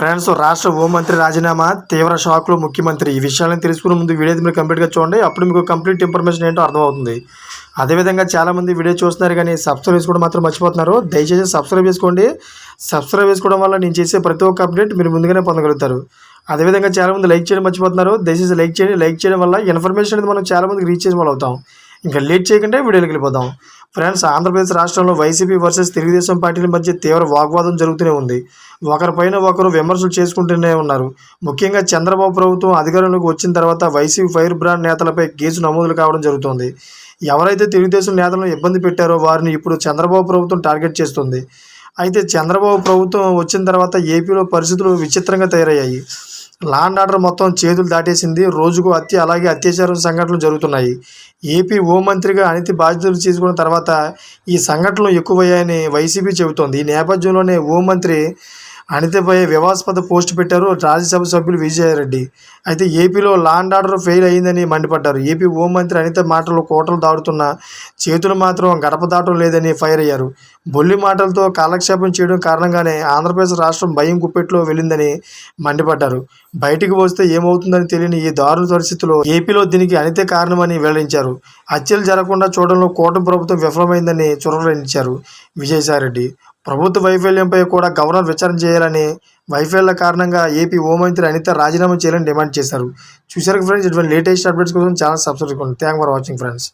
Friends రాష్ట్ర హోంమంత్రి రాజీనామా తీవ్ర షాక్లో ముఖ్యమంత్రి. ఈ విషయాలను తెలుసుకునే ముందు వీడియో మీరు కంప్లీట్గా చూడండి. అప్పుడు మీకు కంప్లీట్ ఇన్ఫర్మేషన్ ఏంటో అర్థమవుతుంది. అదేవిధంగా చాలామంది వీడియో చూస్తున్నారు కానీ సబ్స్క్రైబ్ చేసుకోవడం మాత్రం మర్చిపోతున్నారు. దయచేసి సబ్స్క్రైబ్ చేసుకోండి. సబ్స్క్రైబ్ చేసుకోవడం వల్ల నేను చేసే ప్రతి ఒక్క అప్డేట్ మీరు ముందుగానే పొందగలుగుతారు. అదేవిధంగా చాలామంది లైక్ చేయడం మర్చిపోతున్నారు. దయచేసి లైక్ చేయండి. లైక్ చేయడం వల్ల ఇన్ఫర్మేషన్ అనేది మనం చాలామందికి రీచ్ చేసిన వాళ్ళు అవుతాం. ఇంకా లేట్ చేయకుండా వీడియోకి వెళ్ళిపోతాం ఫ్రెండ్స్ ఆంధ్రప్రదేశ్ రాష్ట్రంలో వైసీపీ వర్సెస్ తెలుగుదేశం పార్టీల మధ్య తీవ్ర వాగ్వాదం జరుగుతూనే ఉంది. ఒకరిపైన ఒకరు విమర్శలు చేసుకుంటూనే ఉన్నారు. ముఖ్యంగా చంద్రబాబు ప్రభుత్వం అధికారంలోకి వచ్చిన తర్వాత వైసీపీ ఫైర్ బ్రాండ్ నేతలపై కేసు నమోదులు కావడం జరుగుతోంది. ఎవరైతే తెలుగుదేశం నేతలను ఇబ్బంది పెట్టారో వారిని ఇప్పుడు చంద్రబాబు ప్రభుత్వం టార్గెట్ చేస్తుంది. అయితే చంద్రబాబు ప్రభుత్వం వచ్చిన తర్వాత ఏపీలో పరిస్థితులు విచిత్రంగా తయారయ్యాయి. లా అండ్ ఆర్డర్ మొత్తం చేతులు దాటేసింది. రోజుకు హత్య అలాగే అత్యాచారం సంఘటనలు జరుగుతున్నాయి. ఏపీ హోంమంత్రిగా అనితి బాధ్యతలు తీసుకున్న తర్వాత ఈ సంఘటనలు ఎక్కువయ్యాయని వైసీపీ చెబుతోంది. ఈ నేపథ్యంలోనే హోంమంత్రి అనితపై వివాదాస్పద పోస్ట్ పెట్టారు రాజ్యసభ సభ్యులు విజయారెడ్డి. అయితే ఏపీలో లాండ్ ఆర్డర్ ఫెయిల్ అయిందని మండిపడ్డారు. ఏపీ హోంమంత్రి అనిత మాటలు కోటలు దాడుతున్న చేతులు మాత్రం గడప దాటం లేదని ఫైర్ అయ్యారు. బొల్లి మాటలతో కాలక్షేపం చేయడం కారణంగానే ఆంధ్రప్రదేశ్ రాష్ట్రం భయం గుప్పెట్లో వెళ్ళిందని మండిపడ్డారు. బయటికి వస్తే ఏమవుతుందని తెలియని ఈ దారుణ పరిస్థితిలో ఏపీలో దీనికి అనితే కారణమని వెల్లడించారు. హత్యలు జరగకుండా చూడడంలో కూటమి ప్రభుత్వం విఫలమైందని చురవరించారు విజయసాయిరెడ్డి. ప్రభుత్వ వైఫల్యంపై కూడా గవర్నర్ విచారణ చేయాలని వైఫల్య కారణంగా ఏపీ హోంమంత్రి అనిత రాజీనామా చేయాలని డిమాండ్ చేశారు. చూసారు ఫ్రెండ్స్ ఇటువంటి లేటెస్ట్ అప్డేట్స్ కోసం ఛానల్ సబ్స్క్రైబ్ చేసుకోండి. Thank for watching friends.